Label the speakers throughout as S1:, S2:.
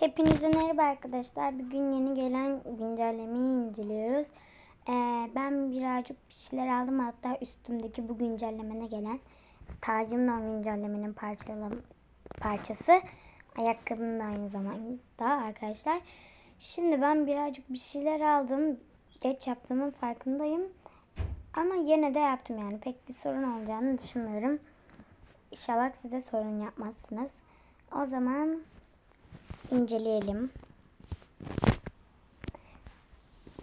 S1: Hepinize merhaba arkadaşlar. Bugün yeni gelen güncellemeyi inceliyoruz. Ee, ben birazcık bir şeyler aldım. Hatta üstümdeki bu güncellemene gelen tacım da o güncellemenin parçası. Ayakkabım da aynı zamanda arkadaşlar. Şimdi ben birazcık bir şeyler aldım. Geç yaptığımın farkındayım. Ama yine de yaptım yani. Pek bir sorun olacağını düşünmüyorum. İnşallah size sorun yapmazsınız. O zaman inceleyelim.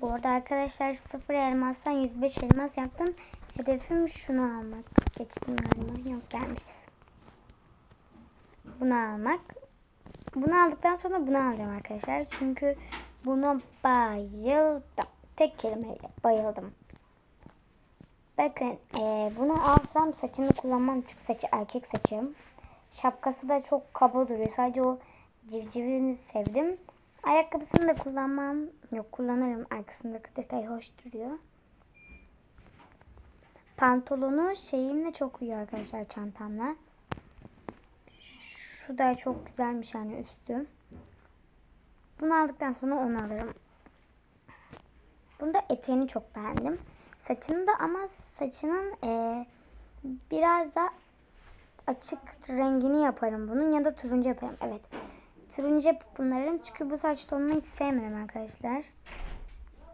S1: Bu arada arkadaşlar 0 elmastan 105 elmas yaptım. Hedefim şunu almak. Geçtim galiba. Yok gelmişiz. Bunu almak. Bunu aldıktan sonra bunu alacağım arkadaşlar. Çünkü buna bayıldım. Tek kelimeyle bayıldım. Bakın eee, bunu alsam saçını kullanmam çünkü saçı erkek saçım. Şapkası da çok kaba duruyor. Sadece o civcivini sevdim. Ayakkabısını da kullanmam. Yok kullanırım. Arkasındaki detay hoş duruyor. Pantolonu şeyimle çok uyuyor arkadaşlar çantamla. Şu da çok güzelmiş hani üstü. Bunu aldıktan sonra onu alırım. Bunda eteğini çok beğendim. Saçını da ama saçının eee, biraz da açık rengini yaparım bunun ya da turuncu yaparım. Evet. Turuncu yapıp bunların çünkü bu saç tonunu hiç sevmedim arkadaşlar.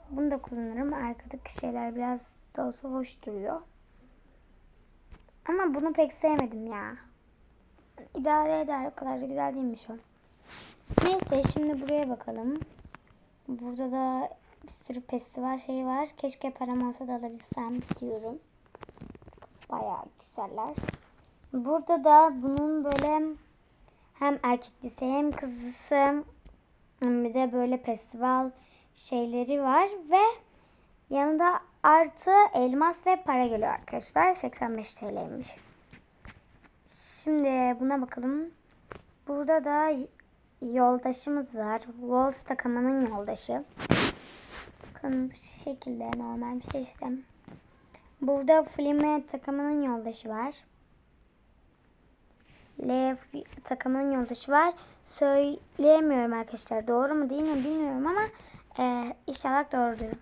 S1: Bunu da kullanırım. Arkadaki şeyler biraz da olsa hoş duruyor. Ama bunu pek sevmedim ya. İdare eder. O kadar da güzel değilmiş o. Neyse şimdi buraya bakalım. Burada da bir sürü festival şeyi var. Keşke param olsa da alabilsem diyorum. Bayağı güzeller. Burada da bunun böyle hem erkeklisi hem kızlısı hem bir de böyle festival şeyleri var ve yanında artı elmas ve para geliyor arkadaşlar. 85 TL'ymiş. Şimdi buna bakalım. Burada da yoldaşımız var. Wolves takımının yoldaşı. Bakın bu şekilde normal bir şey işte. Burada Flime takımının yoldaşı var. L takımının yoldaşı var. Söyleyemiyorum arkadaşlar. Doğru mu değil mi bilmiyorum ama e, inşallah doğrudur.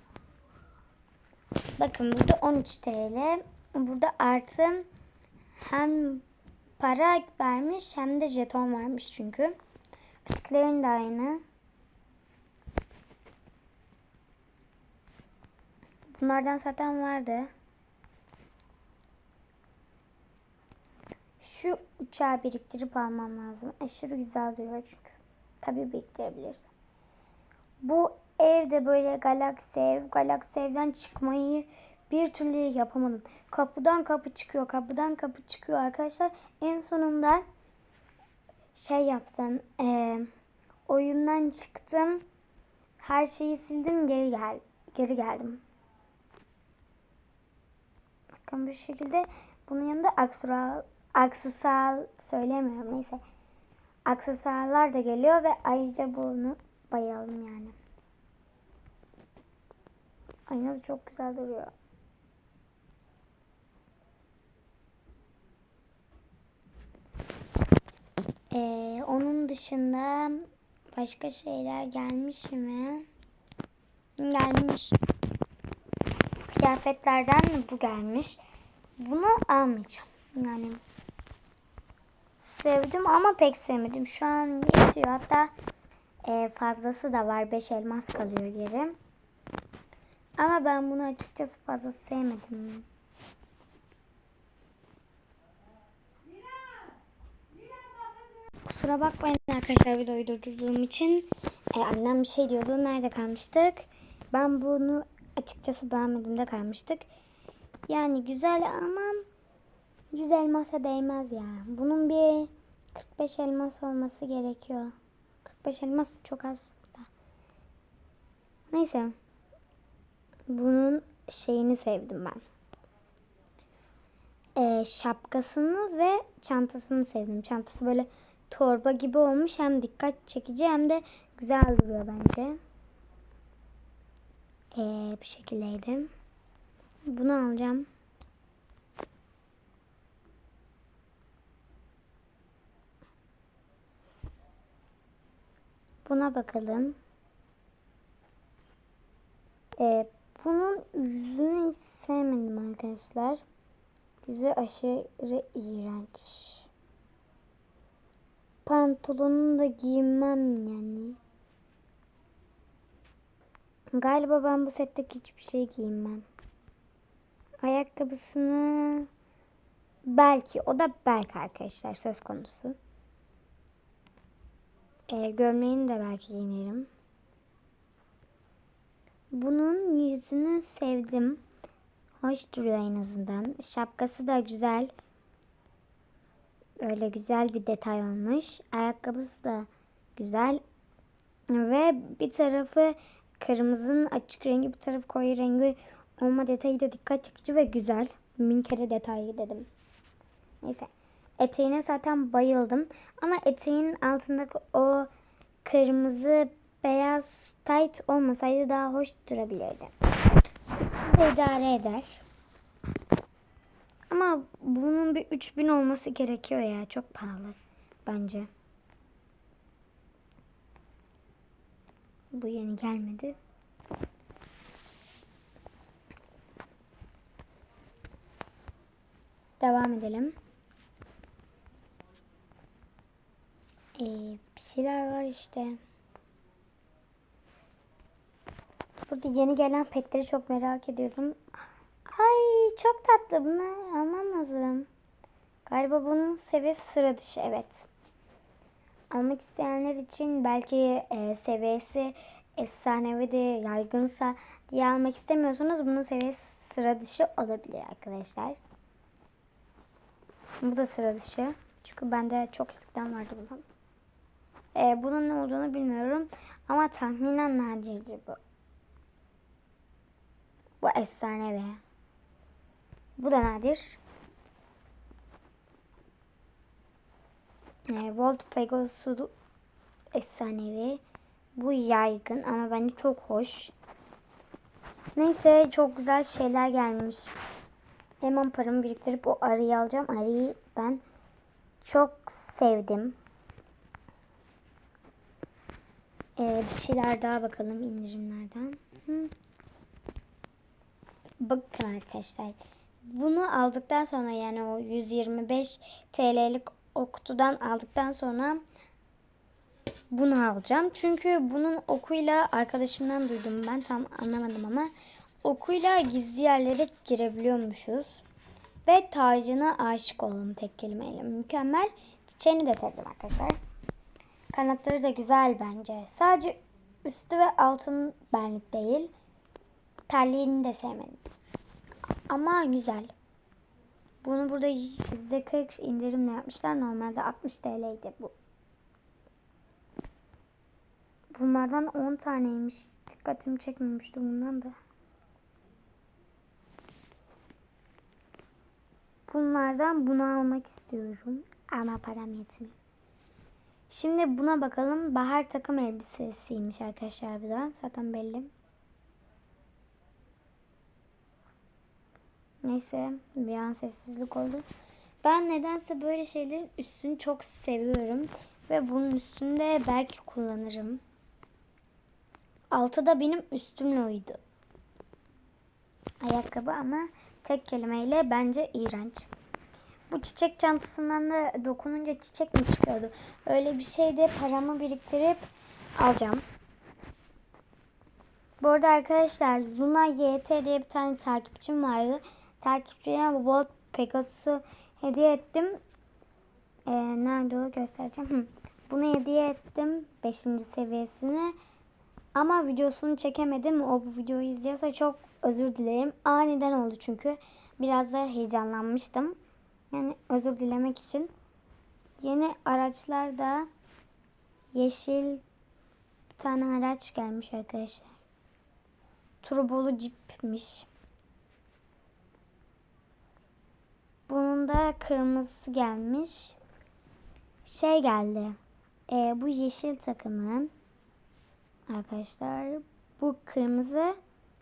S1: Bakın burada 13 TL. Burada artı hem para vermiş hem de jeton vermiş çünkü. Ötekilerin de aynı. Bunlardan zaten vardı. Şu uçağı biriktirip almam lazım. Aşırı güzel duruyor çünkü. Tabii biriktirebilirsin. Bu evde böyle Galaxy ev, Galaxy evden çıkmayı bir türlü yapamadım. Kapıdan kapı çıkıyor, kapıdan kapı çıkıyor arkadaşlar. En sonunda şey yaptım. E, oyundan çıktım. Her şeyi sildim, geri gel geri geldim. Bakın bu şekilde bunun yanında aksural aksesuar söyleyemiyorum neyse. Aksesuarlar da geliyor ve ayrıca bunu bayalım yani. Aynası çok güzel duruyor. Ee, onun dışında başka şeyler gelmiş mi? Gelmiş. Kıyafetlerden bu gelmiş. Bunu almayacağım. Yani sevdim ama pek sevmedim. Şu an yetiyor. Hatta e, fazlası da var. 5 elmas kalıyor geri. Ama ben bunu açıkçası fazla sevmedim. Kusura bakmayın arkadaşlar videoyu durdurduğum için. E, annem bir şey diyordu. Nerede kalmıştık? Ben bunu açıkçası beğenmediğimde kalmıştık. Yani güzel ama 100 elmasa değmez ya. Bunun bir 45 elmas olması gerekiyor. 45 elmas çok az. Neyse. Bunun şeyini sevdim ben. Ee, şapkasını ve çantasını sevdim. Çantası böyle torba gibi olmuş. Hem dikkat çekici hem de güzel duruyor bence. Ee, bu şekildeydi. Bunu alacağım. Buna bakalım. Ee, bunun yüzünü hiç sevmedim arkadaşlar. Yüzü aşırı iğrenç. Pantolonunu da giymem yani. Galiba ben bu setteki hiçbir şey giymem. Ayakkabısını belki o da belki arkadaşlar söz konusu. Ee, gömleğini de belki giyinerim. Bunun yüzünü sevdim. Hoş duruyor en azından. Şapkası da güzel. Öyle güzel bir detay olmuş. Ayakkabısı da güzel. Ve bir tarafı kırmızının açık rengi bir tarafı koyu rengi olma detayı da dikkat çekici ve güzel. Bin kere detaylı dedim. Neyse. Eteğine zaten bayıldım. Ama eteğin altındaki o kırmızı beyaz tight olmasaydı daha hoş durabilirdi. Üstü eder. Ama bunun bir 3000 olması gerekiyor ya. Çok pahalı bence. Bu yeni gelmedi. Devam edelim. Ee, bir şeyler var işte. Burada yeni gelen petleri çok merak ediyorum. Ay çok tatlı. Bunu almam lazım. Galiba bunun seviyesi sıra dışı. Evet. Almak isteyenler için belki e, seviyesi efsanevidir, yaygınsa diye almak istemiyorsanız bunun seviyesi sıra dışı olabilir arkadaşlar. Bu da sıra dışı. Çünkü bende çok eskiden vardı bunun. E, bunun ne olduğunu bilmiyorum. Ama tahminen nadirdir bu. Bu efsanevi. Bu da nadir. E, Volt Pegasus efsanevi. Bu yaygın ama bence çok hoş. Neyse çok güzel şeyler gelmiş. Hemen paramı biriktirip o arıyı alacağım. Arıyı ben çok sevdim. Ee, bir şeyler daha bakalım indirimlerden. Hı. Bakın arkadaşlar. Bunu aldıktan sonra yani o 125 TL'lik o kutudan aldıktan sonra bunu alacağım. Çünkü bunun okuyla arkadaşımdan duydum ben tam anlamadım ama okuyla gizli yerlere girebiliyormuşuz. Ve tacına aşık oldum tek kelimeyle. Mükemmel. Çiçeğini de sevdim arkadaşlar. Kanatları da güzel bence. Sadece üstü ve altın benlik değil. Terliğini de sevmedim. Ama güzel. Bunu burada %40 indirimle yapmışlar. Normalde 60 TL'ydi bu. Bunlardan 10 taneymiş. Dikkatimi çekmemişti bundan da. Bunlardan bunu almak istiyorum. Ama param yetmiyor. Şimdi buna bakalım. Bahar takım elbisesiymiş arkadaşlar bu da. Zaten belli. Neyse bir an sessizlik oldu. Ben nedense böyle şeylerin üstünü çok seviyorum. Ve bunun üstünde belki kullanırım. Altı da benim üstümle uydu. Ayakkabı ama tek kelimeyle bence iğrenç. Bu çiçek çantasından da dokununca çiçek mi çıkıyordu? Öyle bir şey de paramı biriktirip alacağım. Bu arada arkadaşlar Luna YT diye bir tane takipçim vardı. Takipçiye Volt Pegasus'u hediye ettim. Ee, nerede o göstereceğim. Bunu hediye ettim. 5. seviyesini. Ama videosunu çekemedim. O bu videoyu izliyorsa çok özür dilerim. Aniden oldu çünkü. Biraz da heyecanlanmıştım. Yani özür dilemek için. Yeni araçlar da yeşil bir tane araç gelmiş arkadaşlar. Turbolu cipmiş. Bunun da kırmızısı gelmiş. Şey geldi. E, bu yeşil takımın arkadaşlar bu kırmızı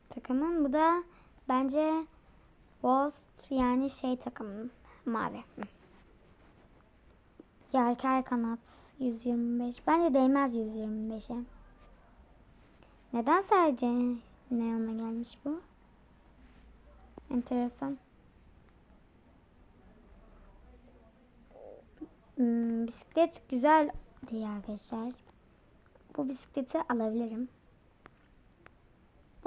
S1: takımın bu da bence Wolst yani şey takımın mavi. Yelker kanat 125. Bence değmez 125'e. Neden sadece neonla gelmiş bu? Enteresan. Hmm, bisiklet güzel diye arkadaşlar. Bu bisikleti alabilirim.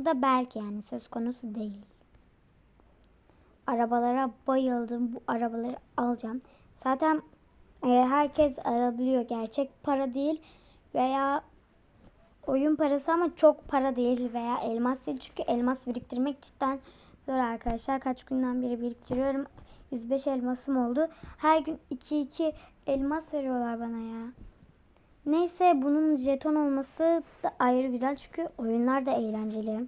S1: O da belki yani söz konusu değil. Arabalara bayıldım. Bu arabaları alacağım. Zaten e, herkes alabiliyor. Gerçek para değil veya oyun parası ama çok para değil veya elmas değil. Çünkü elmas biriktirmek cidden zor arkadaşlar. Kaç günden beri biriktiriyorum. 105 elmasım oldu. Her gün 2-2 elmas veriyorlar bana ya. Neyse bunun jeton olması da ayrı güzel. Çünkü oyunlar da eğlenceli.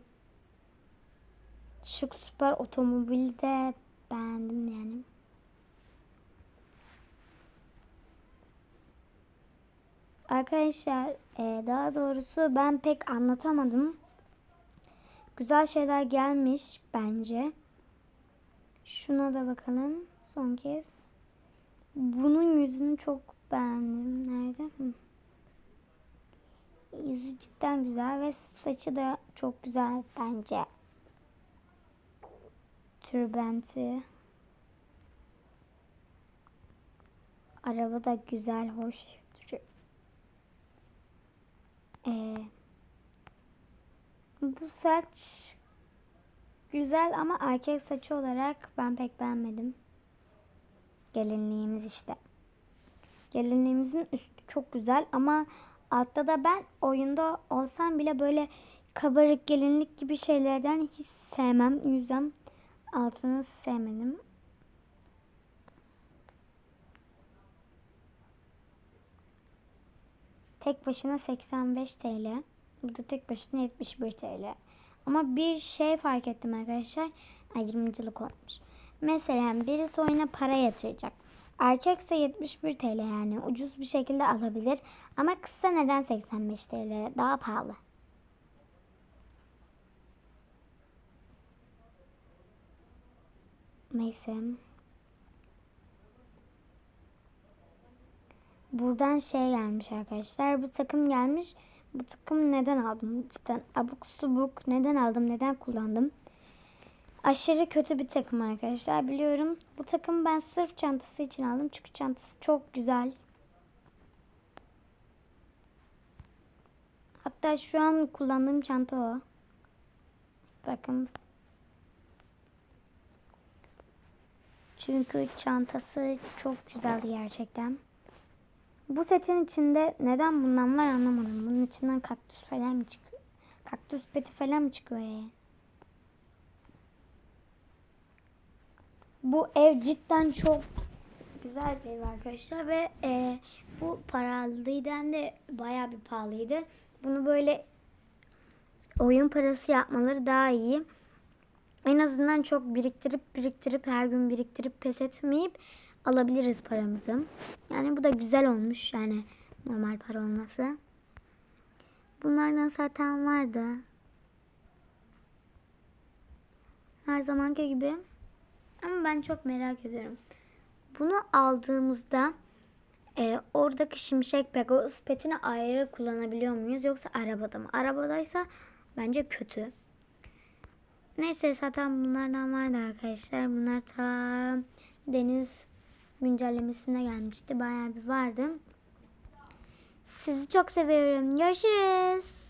S1: Şu süper otomobili de beğendim yani. Arkadaşlar e, daha doğrusu ben pek anlatamadım. Güzel şeyler gelmiş bence. Şuna da bakalım son kez. Bunun yüzünü çok beğendim. Nerede? Hı. Yüzü cidden güzel ve saçı da çok güzel bence. Türbenti. Araba da güzel, hoş. Ee, bu saç güzel ama erkek saçı olarak ben pek beğenmedim. Gelinliğimiz işte. Gelinliğimizin üstü çok güzel ama altta da ben oyunda olsam bile böyle kabarık gelinlik gibi şeylerden hiç sevmem. Yüzden altını sevmedim. Tek başına 85 TL. Burada tek başına 71 TL. Ama bir şey fark ettim arkadaşlar. Ay 20'cilik olmuş. Mesela birisi oyuna para yatıracak. Erkekse 71 TL yani ucuz bir şekilde alabilir. Ama kızsa neden 85 TL? Daha pahalı. Neyse. Buradan şey gelmiş arkadaşlar. Bu takım gelmiş. Bu takım neden aldım? Cidden abuk subuk. Neden aldım? Neden kullandım? Aşırı kötü bir takım arkadaşlar. Biliyorum. Bu takım ben sırf çantası için aldım. Çünkü çantası çok güzel. Hatta şu an kullandığım çanta o. Bakın. Çünkü çantası çok güzeldi gerçekten. Bu setin içinde neden bundan var anlamadım. Bunun içinden kaktüs falan mı çıkıyor? Kaktüs peti falan mı çıkıyor yani? Bu ev cidden çok güzel bir ev arkadaşlar ve e, bu paralıydı hem de bayağı bir pahalıydı. Bunu böyle oyun parası yapmaları daha iyi. En azından çok biriktirip biriktirip her gün biriktirip pes etmeyip alabiliriz paramızı. Yani bu da güzel olmuş yani normal para olması. Bunlardan zaten vardı. Her zamanki gibi. Ama ben çok merak ediyorum. Bunu aldığımızda e, oradaki şimşek Pegasus petini ayrı kullanabiliyor muyuz yoksa arabada mı? Arabadaysa bence kötü. Neyse zaten bunlardan vardı arkadaşlar. Bunlar ta deniz güncellemesine gelmişti. Bayağı bir vardı. Sizi çok seviyorum. Görüşürüz.